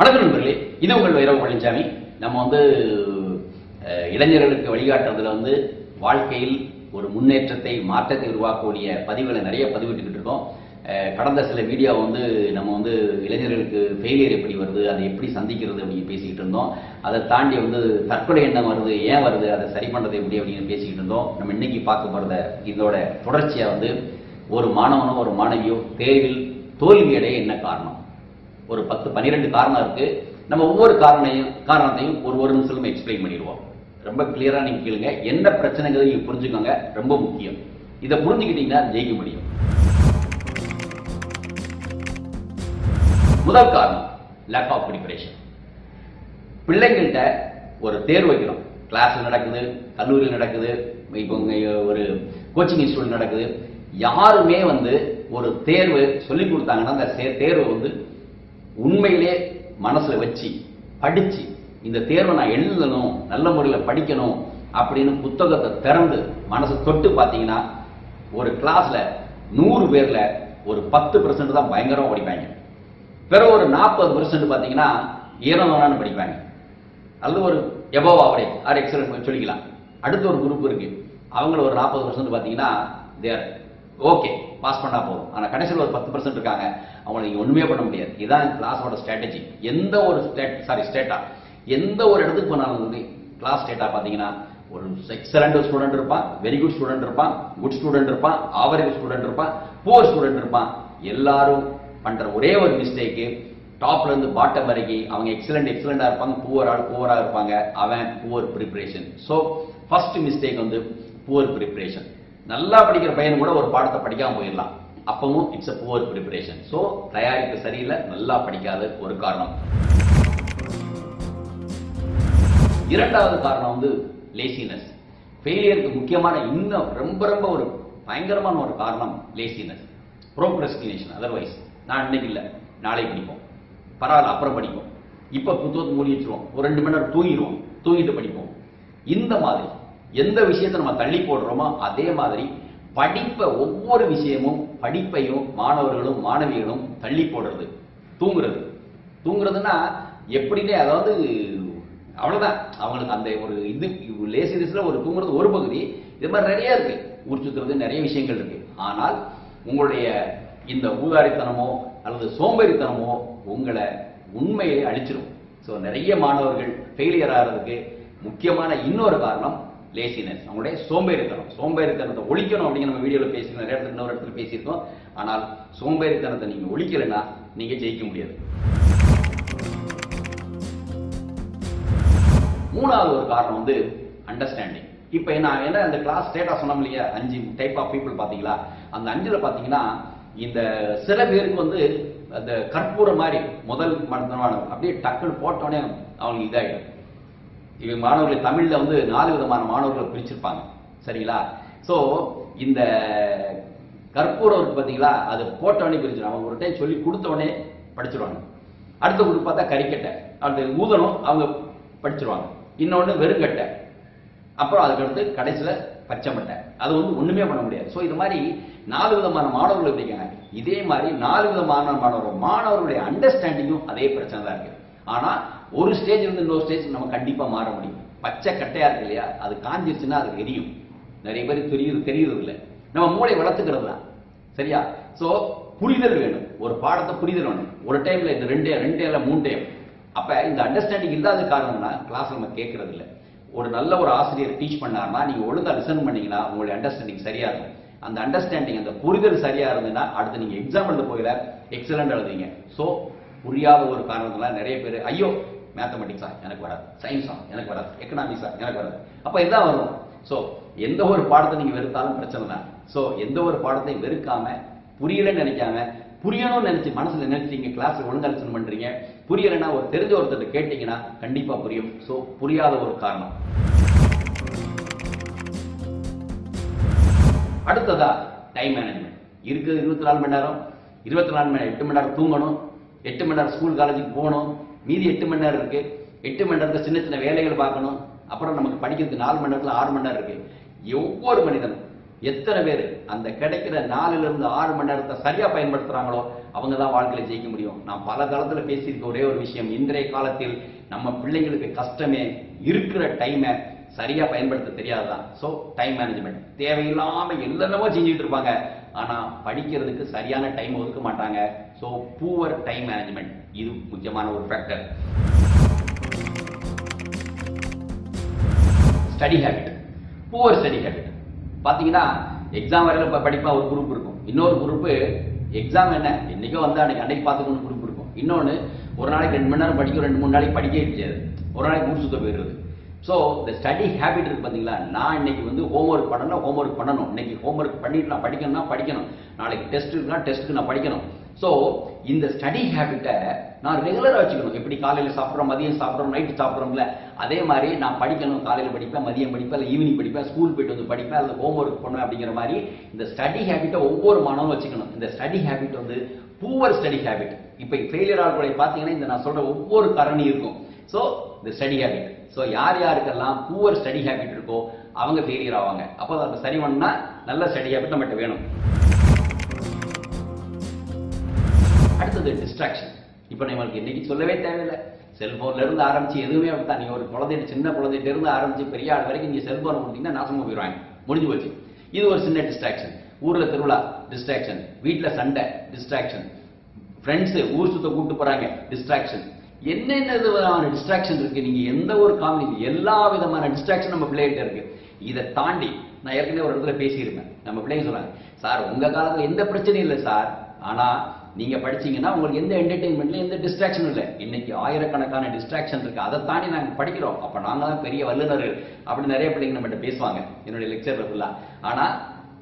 வணக்கம் நண்பர்களே. இது உங்கள் வைரவ பழனிசாமி நம்ம வந்து இளைஞர்களுக்கு வழிகாட்டுறதுல வந்து வாழ்க்கையில் ஒரு முன்னேற்றத்தை மாற்றத்தை உருவாக்கக்கூடிய பதிவுகளை நிறைய பதிவிட்டுக்கிட்டு இருக்கோம். கடந்த சில வீடியோ வந்து நம்ம வந்து இளைஞர்களுக்கு ஃபெயிலியர் எப்படி வருது அதை எப்படி சந்திக்கிறது அப்படின்னு பேசிக்கிட்டு இருந்தோம். அதை தாண்டி வந்து தற்கொலை எண்ணம் வருது ஏன் வருது அதை சரி பண்ணுறது எப்படி அப்படின்னு பேசிக்கிட்டு இருந்தோம். நம்ம இன்னைக்கு பார்க்க போகிறத இதோட தொடர்ச்சியாக வந்து ஒரு மாணவனோ ஒரு மாணவியோ தேர்வில் தோல்வியடைய என்ன காரணம்? ஒரு பத்து பன்னிரெண்டு காரணம் இருக்கு. நம்ம ஒவ்வொரு காரணையும் காரணத்தையும் ஒரு ஒரு நிமிஷம் எக்ஸ்பிளைன் பண்ணிடுவோம். ரொம்ப கிளியரா நீங்க கேளுங்க. என்ன பிரச்சனைங்கிறத நீங்க புரிஞ்சுக்கோங்க. ரொம்ப முக்கியம். இதை புரிஞ்சுக்கிட்டீங்கன்னா ஜெயிக்க முடியும். முதல் காரணம் லேக் ஆஃப் ப்ரிப்பரேஷன் பிள்ளைங்கள்ட்ட ஒரு தேர்வு வைக்கிறோம் கிளாஸில் நடக்குது கல்லூரியில் நடக்குது இப்போ ஒரு கோச்சிங் இன்ஸ்டியூட் நடக்குது. யாருமே வந்து ஒரு தேர்வு சொல்லி கொடுத்தாங்கன்னா அந்த சே- தேர்வை வந்து உண்மையிலே மனசில் வச்சு படித்து இந்த தேர்வை நான் எழுதணும் நல்ல முறையில் படிக்கணும் அப்படின்னு புத்தகத்தை திறந்து மனசை தொட்டு பார்த்தீங்கன்னா ஒரு கிளாஸில் நூறு பேரில் ஒரு பத்து பர்சன்ட் தான் பயங்கரமாக படிப்பாங்க. பிறகு ஒரு நாற்பது பர்சன்ட் பார்த்தீங்கன்னா ஈரமானு படிப்பாங்க. அல்லது ஒரு எபோவ் ஆவரேஜ் ஆர் எக்ஸலன்ட் சொல்லிக்கலாம். அடுத்த ஒரு குரூப் இருக்குது அவங்கள ஒரு நாற்பது பர்சன்ட் பார்த்தீங்கன்னா தேர் ஓகே பாஸ் பண்ணா போதும். ஆனால் கடைசியில் ஒரு பத்து பர்சன்ட் இருக்காங்க. அவங்களை நீங்கள் ஒன்றுமே பண்ண முடியாது. இதுதான் கிளாஸோட ஸ்ட்ராட்டஜி எந்த ஒரு ஸ்டேட் சாரி ஸ்டேட்டா எந்த ஒரு இடத்துக்கு போனாலும் வந்து கிளாஸ் ஸ்டேட்டா பார்த்தீங்கன்னா ஒரு எக்ஸலண்ட் ஸ்டூடெண்ட் இருப்பான் வெரி குட் ஸ்டூடெண்ட் இருப்பான் குட் ஸ்டூடெண்ட் இருப்பான் ஆவரேஜ் ஸ்டூடெண்ட் இருப்பான் புவர் ஸ்டூடெண்ட் இருப்பான். எல்லாரும் பண்ணுற ஒரே ஒரு மிஸ்டேக்கு டாப்ல இருந்து பாட்டம் வரைக்கும் அவங்க எக்ஸலண்ட் எக்ஸலண்டாக இருப்பாங்க புவர் ஆள் புவராக இருப்பாங்க. அவன் poor preparation so first mistake வந்து புவர் ப்ரிப்ரேஷன் நல்லா படிக்கிற பையன் கூட ஒரு பாடத்தை படிக்காம போயிடலாம். அப்பவும் it's a poor preparation so தயாரிப்பு சரியில்லை நல்லா படிக்காத ஒரு காரணம். இரண்டாவது காரணம் வந்து லேசினஸ் ஃபெயிலியருக்கு முக்கியமான இன்னும் ரொம்ப ரொம்ப ஒரு பயங்கரமான ஒரு காரணம் லேசினஸ் ப்ரோக்ரஸ்டினேஷன் அதர்வைஸ் நான் இன்னைக்கு இல்லை நாளை படிப்போம். பரவாயில்ல அப்புறம் படிப்போம். இப்போ புத்தகத்தை மூடி வச்சுருவோம். ஒரு ரெண்டு மணி நேரம் தூங்கிடுவோம். தூங்கிட்டு படிப்போம். இந்த மாதிரி எந்த விஷயத்தை நம்ம தள்ளி போடுறோமோ அதே மாதிரி படிப்பை ஒவ்வொரு விஷயமும் படிப்பையும் மாணவர்களும் மாணவிகளும் தள்ளி போடுறது தூங்குறது. தூங்குறதுன்னா எப்படின்னே அதாவது அவ்வளோதான் அவங்களுக்கு அந்த ஒரு இது லேசினஸ்ல ஒரு தூங்குறது ஒரு பகுதி. இது மாதிரி நிறைய இருக்கு. ஊர் சுத்துறது நிறைய விஷயங்கள் இருக்கு. ஆனால் உங்களுடைய இந்த ஊதாரித்தனமோ அல்லது சோம்பேறித்தனமோ உங்களை உண்மையை அழிச்சிடும் ஸோ நிறைய மாணவர்கள் ஃபெயிலியர் ஆகிறதுக்கு முக்கியமான இன்னொரு காரணம் லேசினஸ் அவங்களுடைய சோம்பேறித்தனம். சோம்பேறித்தனத்தை ஒழிக்கணும் அப்படின்னு நம்ம வீடியோவில் பேசி நிறைய இடத்துல இன்னொரு இடத்துல பேசியிருக்கோம் ஆனால் சோம்பேறித்தனத்தை நீங்கள் ஒழிக்கலைன்னா நீங்கள் ஜெயிக்க முடியாது. மூணாவது ஒரு காரணம் வந்து அண்டர்ஸ்டாண்டிங் இப்போ நான் என்ன அந்த கிளாஸ் ஸ்டேட்டாக சொன்னோம் இல்லையா? அஞ்சு டைப் ஆஃப் பீப்புள் பார்த்தீங்களா? அந்த அஞ்சில் பார்த்தீங்கன்னா இந்த சில பேருக்கு வந்து அந்த கற்பூரம் மாதிரி முதல் மாணவர் அப்படியே டக்குன்னு போட்டோடனே அவங்களுக்கு இதாகிடும் இவங்க மாணவர்களை தமிழில் வந்து நாலு விதமான மாணவர்களை பிரிச்சிருப்பாங்க. சரிங்களா? ஸோ இந்த கற்பூரம் இருக்கு அது போட்டவனே பிரிச்சிடும் அவங்க ஒரு டைம் சொல்லி கொடுத்தவனே படிச்சிருவாங்க. அடுத்த குரூப் பார்த்தா கறிக்கட்டை. அடுத்த ஊதணும் அவங்க படிச்சிருவாங்க. இன்னொன்று வெறுங்கட்டை. அப்புறம் அதுக்கடுத்து கடைசியில் பச்சை மட்டை. அது வந்து ஒன்றுமே பண்ண முடியாது. ஸோ இது மாதிரி நாலு விதமான மாணவர்கள் இருக்காங்க. இதே மாதிரி நாலு விதமான மாணவர்கள். மாணவர்களுடைய அண்டர்ஸ்டாண்டிங்கும் அதே பிரச்சனை தான் இருக்குது ஆனால் ஒரு ஸ்டேஜ் இருந்து இன்னொரு ஸ்டேஜ் நம்ம கண்டிப்பாக மாற முடியும். பச்சை கட்டையாக இருக்கு இல்லையா? அது காஞ்சிருச்சுன்னா அது எரியும். நிறைய பேருக்கு தெரியுது தெரியறது இல்லை நம்ம மூளை வளர்த்துக்கிறது? தான் சரியா? ஸோ புரிதல் வேணும். ஒரு பாடத்தை புரிதல் வேணும். ஒரு டைமில் இந்த ரெண்டு ரெண்டு இல்லை மூணு டைம் அப்போ இந்த அண்டர்ஸ்டாண்டிங் இல்லாத காரணம்னா கிளாஸ் நம்ம கேட்கறது இல்லை ஒரு நல்ல ஒரு ஆசிரியர் டீச் பண்ணார்னா நீங்கள் ஒழுங்காக லிசன் பண்ணீங்கன்னா உங்களுடைய அண்டர்ஸ்டாண்டிங் சரியாக இருக்கும். அந்த அண்டர்ஸ்டாண்டிங் அந்த புரிதல் சரியாக இருந்ததுன்னா அடுத்து நீங்கள் எக்ஸாம் எழுத போயில எக்ஸலண்ட் எழுதுவீங்க. ஸோ புரியாத ஒரு காரணத்தெல்லாம் நிறைய பேர் ஐயோ மேத்தமெட்டிக்ஸா எனக்கு வராது. சயின்ஸா எனக்கு வராது. எக்கனாமிக்ஸா எனக்கு வராது. அப்போ இதான் வரும். ஸோ எந்த ஒரு பாடத்தை நீங்கள் வெறுத்தாலும் பிரச்சனை தான் ஸோ எந்த ஒரு பாடத்தையும் வெறுக்காம புரியலன்னு நினைக்காம புரியணும்னு நினைச்சு மனசுல நினைச்சீங்க கிளாஸ் ஒழுங்கா லிசன் பண்றீங்க புரியலைன்னா ஒரு தெரிஞ்ச ஒருத்தர் கேட்டீங்கன்னா கண்டிப்பா புரியும். ஸோ புரியாத ஒரு காரணம். அடுத்ததா டைம் மேனேஜ்மெண்ட் இருக்குது இருபத்தி நாலு மணி நேரம் இருபத்தி நாலு மணி எட்டு மணி நேரம் தூங்கணும் எட்டு மணி நேரம் ஸ்கூல் காலேஜுக்கு போகணும் மீதி எட்டு மணி நேரம் இருக்கு. எட்டு மணி நேரத்தில் சின்ன சின்ன வேலைகள் பார்க்கணும். அப்புறம் நமக்கு படிக்கிறதுக்கு நாலு மணி நேரத்தில் ஆறு மணி நேரம் இருக்கு. ஒவ்வொரு மனிதனும் எத்தனை பேர் அந்த கிடைக்கிற நாலுல இருந்து ஆறு மணி நேரத்தை சரியா பயன்படுத்துறாங்களோ அவங்க தான் வாழ்க்கையில ஜெயிக்க முடியும். நான் பல காலத்துல பேசியிருக்க ஒரே ஒரு விஷயம் இன்றைய காலத்தில் நம்ம பிள்ளைங்களுக்கு கஷ்டமே இருக்கிற டைமை சரியா பயன்படுத்த தெரியாதுதான். ஸோ டைம் மேனேஜ்மெண்ட் தேவையில்லாம என்னென்னமோ செஞ்சுட்டு இருப்பாங்க. ஆனால் படிக்கிறதுக்கு சரியான டைம் ஒதுக்க மாட்டாங்க. ஸோ பூவர் டைம் மேனேஜ்மெண்ட் இது முக்கியமான ஒரு factor study habit poor study habit பார்த்தீங்கன்னா எக்ஸாம் வரையில் இப்போ படிப்பா ஒரு குரூப் இருக்கும். இன்னொரு குரூப்பு எக்ஸாம் என்ன? என்றைக்கோ வந்து அன்னைக்கு அன்னைக்கு பார்த்துக்கணும் குரூப் இருக்கும். இன்னொன்று ஒரு நாளைக்கு ரெண்டு மணி நேரம் படிக்கும் ரெண்டு மூணு நாளைக்கு படிக்கவே முடியாது. ஒரு நாளைக்கு ஊர் சுத்த போயிடுறது. ஸோ இந்த ஸ்டடி ஹேபிட் இருக்கு பார்த்தீங்களா நான் இன்னைக்கு வந்து ஹோம்ஒர்க் பண்ணணும் ஹோம்ஒர்க் பண்ணணும். இன்னைக்கு ஹோம்ஒர்க் பண்ணிட்டு நான் படிக்கணும்னா படிக்கணும். நாளைக்கு டெஸ்ட் இருக்குன்னா டெஸ்ட்டுக்கு நான் படிக்கணும். ஸோ இந்த ஸ்டடி ஹேபிட்டை நான் ரெகுலராக வச்சுக்கணும். எப்படி காலையில் சாப்பிட்றோம் மதியம் சாப்பிட்றோம் நைட்டு சாப்பிட்றோம்ல அதே மாதிரி நான் படிக்கணும். காலையில் படிப்பேன் மதியம் படிப்பேன் இல்லை ஈவினிங் படிப்பேன் ஸ்கூல் போயிட்டு வந்து படிப்பேன் அல்லது ஹோம்ஒர்க் பண்ணுவேன் அப்படிங்கிற மாதிரி இந்த ஸ்டடி ஹேபிட்டை ஒவ்வொரு மாணவனும் வச்சுக்கணும். இந்த ஸ்டடி ஹேபிட் வந்து பூவர் ஸ்டடி ஹேபிட் இப்போ ஃபெயிலியர் ஆகக்கூடிய பார்த்தீங்கன்னா இந்த நான் சொல்கிற ஒவ்வொரு கரணி இருக்கும். ஸோ இந்த ஸ்டடி ஹேபிட் ஸோ யார் யாருக்கெல்லாம் பூவர் ஸ்டடி ஹேபிட் இருக்கோ அவங்க ஃபெயிலியர் ஆவாங்க. அப்போ அதை சரி பண்ணால் நல்ல ஸ்டடி ஹேபிட் நம்மகிட்ட வேணும். அடுத்தது டிஸ்ட்ராக்ஷன் இப்போ நம்மளுக்கு இன்றைக்கி சொல்லவே தேவையில்லை. செல்போன்ல இருந்து ஆரம்பிச்சு எதுவுமே அப்படித்தான் நீங்க ஒரு குழந்தை சின்ன குழந்தைகிட்ட இருந்து ஆரம்பிச்சு பெரிய ஆள் வரைக்கும் நீங்கள் செல்போன் கொடுத்தீங்கன்னா நாசமாக போயிடுவாங்க முடிஞ்சு போச்சு. இது ஒரு சின்ன டிஸ்ட்ராக்ஷன் ஊரில் திருவிழா டிஸ்ட்ராக்ஷன் வீட்டில் சண்டை டிஸ்ட்ராக்ஷன் ஃப்ரெண்ட்ஸு ஊர் சுத்த கூப்பிட்டு போகிறாங்க டிஸ்ட்ராக்ஷன் என்னென்ன விதமான டிஸ்ட்ராக்ஷன் இருக்கு? நீங்க எந்த ஒரு காமெடி எல்லா விதமான டிஸ்ட்ராக்ஷன் நம்ம பிள்ளைகிட்ட இருக்கு. இதை தாண்டி நான் ஏற்கனவே ஒரு இடத்துல பேசியிருப்பேன் நம்ம பிள்ளைங்க சொல்றாங்க சார் உங்க காலத்துல எந்த பிரச்சனையும் இல்லை சார். ஆனா நீங்க படிச்சீங்கன்னா உங்களுக்கு எந்த என்டர்டைன்மெண்ட்ல எந்த டிஸ்ட்ராக்ஷனும் இல்லை. இன்னைக்கு ஆயிரக்கணக்கான டிஸ்ட்ராக்ஷன் இருக்கு. அதை தாண்டி நாங்க படிக்கிறோம். அப்ப நாங்க தான் பெரிய வல்லுநர்கள். அப்படி நிறைய பிள்ளைங்க நம்மகிட்ட பேசுவாங்க. என்னுடைய லெக்சர்ல ஃபுல்லா ஆனா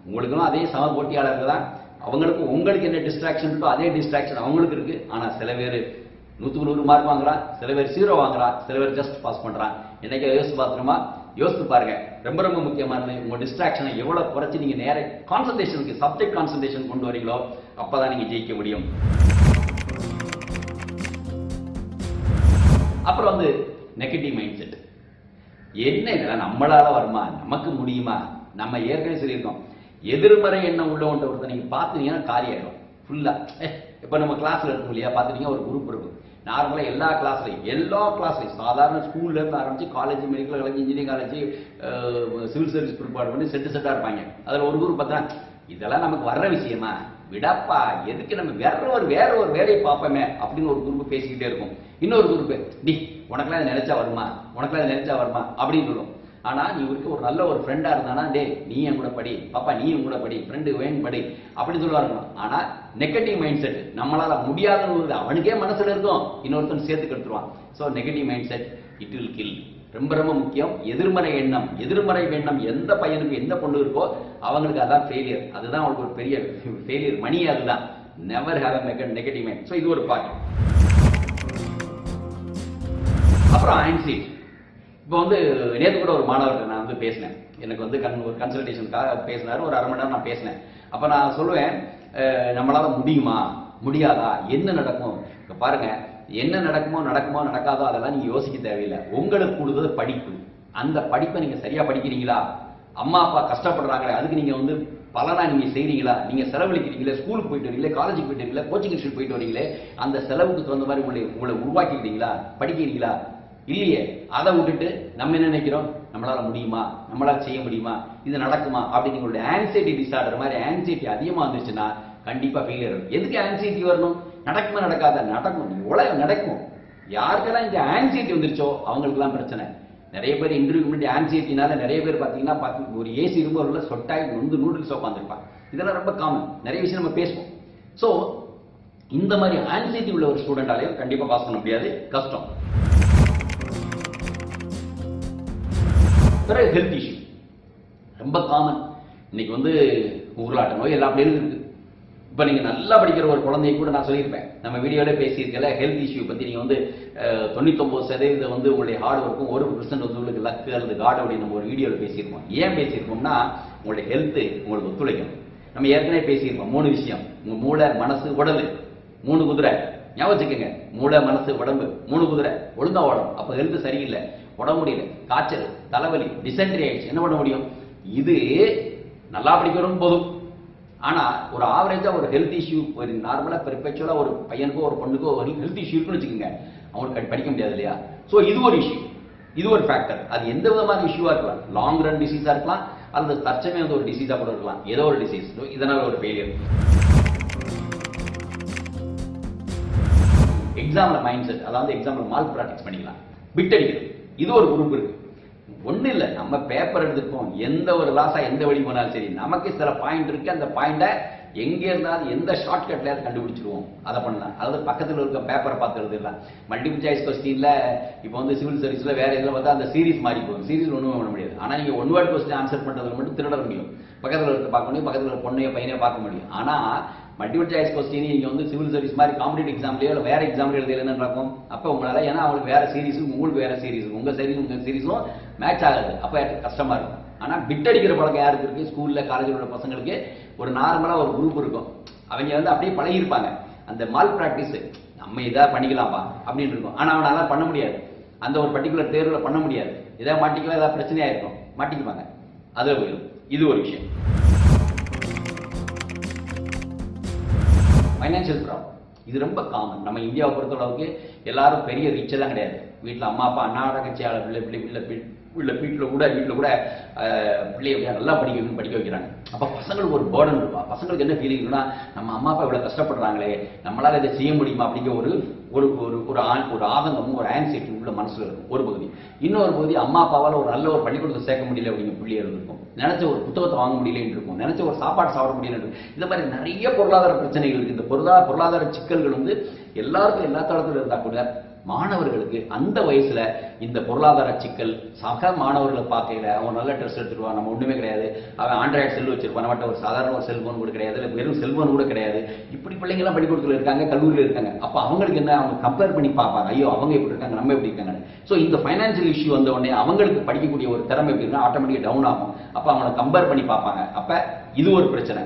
உங்களுக்கும் அதே சம போட்டியாளர்கள் தான். அவங்களுக்கும் உங்களுக்கு என்ன டிஸ்ட்ராக்ஷன் இருக்கோ அதே டிஸ்ட்ராக்ஷன் அவங்களுக்கு இருக்கு. ஆனா சில பேர் நூற்றுக்கு நூறு மார்க் வாங்குறான் சில பேர் ஜீரோ வாங்குறான் சில பேர் ஜஸ்ட் பாஸ் பண்ணுறான் என்னைக்கு யோசிச்சு பார்த்துருமா யோசித்து பாருங்க. ரொம்ப ரொம்ப முக்கியமானது உங்கள் டிஸ்ட்ராக்ஷனை எவ்வளோ குறைச்சி நீங்கள் நேர கான்சன்ட்ரேஷனுக்கு சப்ஜெக்ட் கான்சன்ட்ரேஷன் கொண்டு வரீங்களோ அப்போ தான் நீங்கள் ஜெயிக்க முடியும். அப்புறம் வந்து நெகட்டிவ் மைண்ட் செட் என்ன இதெல்லாம் நம்மளால் வருமா? நமக்கு முடியுமா? நம்ம ஏற்கனவே சொல்லியிருக்கோம். எதிர்மறை எண்ணம் உள்ளவன்ட்ட ஒருத்தர் நீங்கள் பார்த்தீங்கன்னா காலி ஃபுல்லாக இப்போ நம்ம கிளாஸில் இருக்கும் இல்லையா? பார்த்துட்டீங்க ஒரு குரூப் இருக்கும். நார்மலாக எல்லா கிளாஸ்லையும் எல்லா கிளாஸ்லையும் சாதாரண ஸ்கூல்லேருந்து ஆரம்பித்து college medical college engineering college civil service prepare பண்ணி செட்டு செட்டாக இருப்பாங்க. அதில் ஒரு குரூப் பார்த்தா இதெல்லாம் நமக்கு வர்ற விஷயமா? விடப்பா எதுக்கு நம்ம வேற ஒரு வேற ஒரு வேலையை பார்ப்போமே? அப்படின்னு ஒரு குரூப் பேசிக்கிட்டே இருக்கும். இன்னொரு குரூப் டி உனக்கெல்லாம் நினைச்சா வருமா? உனக்கெல்லாம் நினைச்சா வருமா? அப்படின்னு சொல்லுவோம் ஆனால் நீ இவருக்கு ஒரு நல்ல ஒரு ஃப்ரெண்டாக இருந்தானா டே நீ என் கூட படி பாப்பா நீ என் கூட படி ஃப்ரெண்டு வேணும் படி அப்படின்னு சொல்லுவாங்க. ஆனால் நெகட்டிவ் மைண்ட் செட் நம்மளால் முடியாதுன்னு அவனுக்கே மனசில் இருக்கும் இன்னொருத்தன் சேர்த்து கெடுத்துருவான். So negative mind set it will kill ரொம்ப ரொம்ப முக்கியம். எதிர்மறை எண்ணம் எதிர்மறை எண்ணம் எந்த பையனுக்கு எந்த பொண்ணு இருக்கோ அவங்களுக்கு அதான் ஃபெயிலியர் அதுதான் அவங்களுக்கு ஒரு பெரிய ஃபெயிலியர் மணி அதுதான். Never have a negative mind so இது ஒரு பார்ட் அப்புறம் ஆன்சைட்டி இப்போ வந்து நேற்று கூட ஒரு மாணவர்கிட்ட நான் வந்து பேசினேன். எனக்கு வந்து கண் ஒரு கன்சல்டேஷனுக்காக பேசினார். ஒரு அரை மணி நேரம் நான் பேசினேன். அப்போ நான் சொல்லுவேன் நம்மளால் முடியுமா? முடியாதா? என்ன நடக்கும்? இப்போ பாருங்க என்ன நடக்குமோ நடக்குமோ நடக்காதோ அதெல்லாம் நீங்கள் யோசிக்க தேவையில்லை. உங்களுக்கு கொடுத்தது படிப்பு. அந்த படிப்பை நீங்கள் சரியாக படிக்கிறீங்களா? அம்மா அப்பா கஷ்டப்படுறாங்களே அதுக்கு நீங்கள் வந்து பலனாக நீங்கள் செய்கிறீங்களா நீங்கள் செலவழிக்கிறீங்களே ஸ்கூலுக்கு போயிட்டு வரீங்களே காலேஜுக்கு போயிட்டு வரீங்களே கோச்சிங் இன்ஸ்டியூட் போயிட்டு வரீங்களே அந்த செலவுக்கு தகுந்த மாதிரி உங்களை உங்களை உருவாக்கிக்கிறீங்களா படிக்கிறீங்களா? இல்லையே அதை விட்டுட்டு நம்ம என்ன நினைக்கிறோம்? நம்மளால முடியுமா? நம்மளால செய்ய முடியுமா? இது நடக்குமா? அப்படின்னு உங்களுடைய ஆன்சைட்டி டிசார்டர் மாதிரி ஆன்சைட்டி அதிகமாக வந்துச்சுன்னா கண்டிப்பா ஃபெயிலியர் எதுக்கு ஆன்சைட்டி வரணும்? நடக்குமா நடக்காத? நடக்கும். உலக நடக்கும். யாருக்கெல்லாம் இந்த ஆன்சைட்டி வந்துருச்சோ அவங்களுக்குலாம் பிரச்சனை. நிறைய பேர் இன்டர்வியூக்கு முன்னாடி ஆன்சைட்டினால நிறைய பேர் பார்த்தீங்கன்னா பார்த்து ஒரு ஏசி ரூம் சொட்டாய் வந்து நூடுல்ஸ் உட்காந்துருப்பாங்க இதெல்லாம் ரொம்ப காமன் நிறைய விஷயம் நம்ம பேசுவோம். ஸோ இந்த மாதிரி ஆன்சைட்டி உள்ள ஒரு ஸ்டூடெண்டாலையும் கண்டிப்பாக பாஸ் பண்ண முடியாது. கஷ்டம். பிறகு ஹெல்த் இஷ்யூ ரொம்ப காமன் இன்னைக்கு வந்து ஊர்லாட்ட நோய் எல்லா பேரும் இருக்கு. இப்போ நீங்கள் நல்லா படிக்கிற ஒரு குழந்தைய கூட நான் சொல்லியிருப்பேன். நம்ம வீடியோவில் பேசியிருக்கல ஹெல்த் இஷ்யூ பற்றி நீங்கள் வந்து தொண்ணூத்தொம்பது சதவீதம் வந்து உங்களுடைய ஹார்ட் ஒர்க்கும் ஒரு பர்சன்ட் வந்து உங்களுக்கு லக்கு அல்லது காட் அப்படின்னு நம்ம ஒரு வீடியோவில் பேசியிருப்போம் ஏன் பேசியிருப்போம்னா உங்களுடைய ஹெல்த்து உங்களுக்கு ஒத்துழைக்கணும். நம்ம ஏற்கனவே பேசியிருப்போம் மூணு விஷயம். உங்கள் மூளை மனசு உடல் மூணு குதிரை. ஞாபகம் வச்சுக்கோங்க. மூளை மனசு உடம்பு. மூணு குதிரை. ஒழுங்கா ஓடும் அப்போ ஹெல்த் சரியில்லை. உடம்பு முடியல. காய்ச்சல் தலைவலி டிசென்ட்ரி ஆயிடுச்சு. என்ன பண்ண முடியும்? இது நல்லா படிக்கிறோம் போதும். ஆனா ஒரு ஆவரேஜா ஒரு ஹெல்த் இஷ்யூ ஒரு நார்மலா பெர்பெச்சுவலா ஒரு பையனுக்கோ ஒரு பொண்ணுக்கோ ஒரு ஹெல்த் இஷ்யூ இருக்குன்னு வச்சுக்கோங்க. அவங்களுக்கு படிக்க முடியாது இல்லையா? ஸோ இது ஒரு இஷ்யூ இது ஒரு ஃபேக்டர் அது எந்த விதமான இஷ்யூவா இருக்கலாம்? லாங் ரன் டிசீஸா இருக்கலாம். அல்லது தற்சமே வந்து ஒரு டிசீஸா கூட இருக்கலாம். ஏதோ ஒரு டிசீஸ் இதனால ஒரு ஃபெயிலியர் எக்ஸாமில் மைண்ட் செட் அதாவது எக்ஸாம்ல மால் ப்ராக்டிஸ் பண்ணிக்கலாம். பிட் அடிக்கிறது இது ஒரு குரூப் இருக்கு. ஒன்றும் இல்லை நம்ம பேப்பர் எடுத்துப்போம் எந்த ஒரு லாஸா எந்த வழி போனாலும் சரி நமக்கு சில பாயிண்ட் இருக்கு. அந்த பாயிண்ட்டை எங்கே இருந்தாலும் எந்த ஷார்ட்கட்ல கண்டுபிடிச்சிருவோம். அதை பண்ணலாம். அதாவது பக்கத்தில் இருக்க பேப்பரை பார்த்து எழுதிடலாம். மல்டிபிள் சாய்ஸ் கொஸ்டின்ல இப்போ வந்து சிவில் சர்வீஸில் வேற இதில் பார்த்தா அந்த சீரிஸ் மாறி போகும். சீரிஸ் ஒன்றுமே பண்ண முடியாது. ஆனால் நீங்கள் ஒன் வேர்ட் கொஸ்டின் ஆன்சர் பண்ணுறதுல மட்டும் திருட முடியும். பக்கத்தில் இருக்க பார்க்க முடியும். பக்கத்தில் இருக்க பொண்ணையோ பையனையோ பார்க்க முடியும். ஆனால் மல்டிபிள் சாய்ஸ் கொஸ்டின் நீங்கள் வந்து சிவில் சர்வீஸ் மாதிரி காம்படிட்டிவ் எக்ஸாம்லயோ இல்லை வேற எக்ஸாம் எழுத என்ன நடக்கும்? அப்போ உங்களால் ஏன்னா அவங்களுக்கு வேறு சீரிஸ் உங்களுக்கு வேற சீரிஸ் உங்கள் சீரிஸ் உங்கள் சீரிஸும் மேட்ச் ஆகாது. அப்போ கஷ்டமாக இருக்கும்? ஆனால் பிட் அடிக்கிற பழக்கம் யாருக்கு இருக்குது ஸ்கூலில் காலேஜில் உள்ள பசங்களுக்கு ஒரு நார்மலாக ஒரு குரூப் இருக்கும். அவங்க வந்து அப்படியே பழகியிருப்பாங்க. அந்த மால் ப்ராக்டிஸு நம்ம இதாக பண்ணிக்கலாம்ப்பா அப்படின்னு இருக்கும். ஆனால் அவனால பண்ண முடியாது. அந்த ஒரு பர்டிகுலர் தேர்வில் பண்ண முடியாது. எதாவது மாட்டிக்கலாம் ஏதாவது பிரச்சனையாக இருக்கும்? மாட்டிக்குவாங்க. அதில் போயிடும். இது ஒரு விஷயம். ஃபைனான்சியல் ப்ராப்ளம் இது ரொம்ப காமன் நம்ம இந்தியாவை பொறுத்தளவுக்கு எல்லாரும் பெரிய ரிச் கிடையாது. வீட்டில் அம்மா அப்பா அண்ணாட கட்சியாளர் பிள்ளை பிள்ளை பிள்ளை பிள்ளை வீட்டில் கூட வீட்டில் கூட பிள்ளைய நல்லா படிக்க படிக்க வைக்கிறாங்க. அப்போ பசங்களுக்கு ஒரு பேர்டன் இருப்பா. பசங்களுக்கு என்ன ஃபீலிங் இருக்குன்னா நம்ம அம்மா அப்பா இவ்வளோ கஷ்டப்படுறாங்களே நம்மளால் இதை செய்ய முடியுமா அப்படிங்கிற ஒரு ஒரு ஒரு ஒரு ஆண் ஒரு ஆதங்கமும் ஒரு ஆன்சைட்டி உள்ள மனசில் இருக்கும். ஒரு பகுதி. இன்னொரு பகுதி அம்மா அப்பாவால் ஒரு நல்ல ஒரு பள்ளிக்கூடத்தை சேர்க்க முடியல அப்படிங்கிற பிள்ளைகள் இருக்கும் நினச்ச ஒரு புத்தகத்தை வாங்க முடியலன்னு இருக்கும். நினச்ச ஒரு சாப்பாடு சாப்பிட முடியலன்னு இந்த மாதிரி நிறைய பொருளாதார பிரச்சனைகள் இருக்குது இந்த பொருளாதார பொருளாதார சிக்கல்கள் வந்து எல்லாருக்கும் எல்லா தளத்துல இருந்தால் கூட மாணவர்களுக்கு அந்த வயசுல இந்த பொருளாதார சிக்கல் சக மாணவர்களை பார்க்கையில அவன் நல்ல ட்ரெஸ் எடுத்துருவான் நம்ம ஒண்ணுமே கிடையாது. அவன் ஆண்ட்ராய்டு செல் வச்சிருப்பான் நம்மகிட்ட ஒரு சாதாரண ஒரு செல்போன் கூட கிடையாது இல்லை வெறும் செல்போன் கூட கிடையாது. இப்படி பிள்ளைங்க எல்லாம் இருக்காங்க கல்லூரியில் இருக்காங்க. அப்போ அவங்களுக்கு என்ன அவங்க கம்பேர் பண்ணி பார்ப்பாங்க. ஐயோ அவங்க எப்படி இருக்காங்க நம்ம எப்படி இருக்காங்க ஸோ இந்த ஃபைனான்சியல் இஷ்யூ வந்த உடனே அவங்களுக்கு படிக்கக்கூடிய ஒரு திறமை எப்படி இருக்குன்னா டவுன் ஆகும். அப்போ அவங்கள கம்பேர் பண்ணி பார்ப்பாங்க. அப்போ இது ஒரு பிரச்சனை.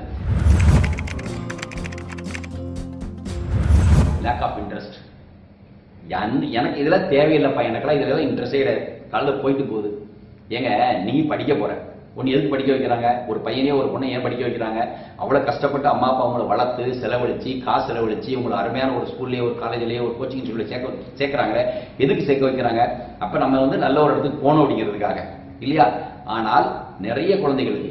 லேக் ஆஃப் இன்ட்ரெஸ்ட் எனக்கு இதெல்லாம் தேவையில்லைப்பா எனக்கெல்லாம் இதெல்லாம் இன்ட்ரெஸ்டே கிடையாது. காலையில் போயிட்டு போகுது. ஏங்க நீ படிக்க போற. ஒன்று எதுக்கு படிக்க வைக்கிறாங்க? ஒரு பையனே ஒரு பொண்ணை ஏன் படிக்க வைக்கிறாங்க? அவ்வளோ கஷ்டப்பட்டு அம்மா அப்பா அவங்கள வளர்த்து செலவழிச்சு காசு செலவழித்து உங்களை அருமையான ஒரு ஸ்கூல்லேயே ஒரு காலேஜ்லேயே ஒரு கோச்சிங் ஸ்கூலில் சேர்க்க சேர்க்குறாங்களே எதுக்கு சேர்க்க வைக்கிறாங்க? அப்போ நம்ம வந்து நல்ல ஒரு இடத்துக்கு போகணும் அப்படிங்கிறதுக்காக. இல்லையா? ஆனால் நிறைய குழந்தைகளுக்கு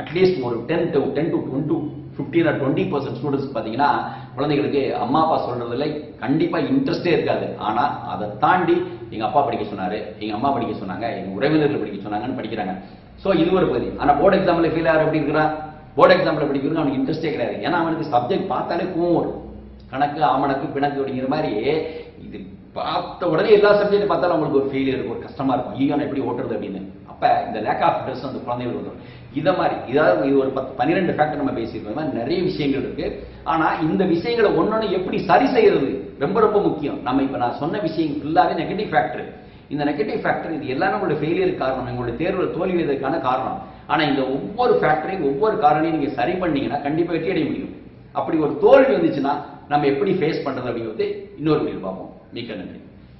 அட்லீஸ்ட் ஒரு ten to ten to twenty fifteen or twenty percent students பார்த்தீங்கன்னா குழந்தைகளுக்கு அம்மா அப்பா சொல்றதுல கண்டிப்பா இன்ட்ரெஸ்டே இருக்காது. ஆனா அதை தாண்டி எங்க அப்பா படிக்க சொன்னாரு எங்க அம்மா படிக்க சொன்னாங்க எங்க உறவினர்கள் படிக்க சொன்னாங்கன்னு படிக்கிறாங்க. சோ இது ஒரு பகுதி. ஆனா போர்டு எக்ஸாம்ல ஃபெயில் ஆகிற எப்படி இருக்கிறான்? போர்டு எக்ஸாம்ல படிக்கிறது அவனுக்கு இன்ட்ரெஸ்டே கிடையாது. ஏன்னா அவனுக்கு சப்ஜெக்ட் பார்த்தாலே கோவம் வரும். கணக்கு ஆமணக்கு பிணக்கு அப்படிங்கிற மாதிரி இது பார்த்த உடனே எல்லா சப்ஜெக்ட் பார்த்தாலும் அவங்களுக்கு ஒரு ஃபீல் இருக்கும் ஒரு கஷ்டமா இருக்கும். ஐயோ நான் எப்படி ஓட்டுறது அப்படின்னு. அப்போ இந்த லேக் ஆஃப் ட்ரெஸ் அந்த குழந்தைகள் வரும் இதை மாதிரி இதாவது ஒரு பத்து பன்னிரெண்டு ஃபேக்டர் நம்ம பேசியிருக்கோம். மாதிரி நிறைய விஷயங்கள் இருக்கு. ஆனால் இந்த விஷயங்களை ஒன்றொன்று எப்படி சரி செய்யறது? ரொம்ப ரொம்ப முக்கியம். நம்ம இப்போ நான் சொன்ன விஷயம் ஃபுல்லாகவே நெகட்டிவ் ஃபேக்டர் இந்த நெகட்டிவ் ஃபேக்டர் இது எல்லாமே உங்களுடைய ஃபெயிலியர் காரணம். எங்களுடைய தேர்வில் தோல்வியதற்கான காரணம். ஆனால் இந்த ஒவ்வொரு ஃபேக்டரையும் ஒவ்வொரு காரணையும் நீங்கள் சரி பண்ணீங்கன்னா கண்டிப்பாக வெற்றி அடைய முடியும். அப்படி ஒரு தோல்வி வந்துச்சுன்னா நம்ம எப்படி ஃபேஸ் பண்ணுறது அப்படிங்கிறது இன்னொரு வீடியோ பார்ப்போம். மிக்க நன்றி.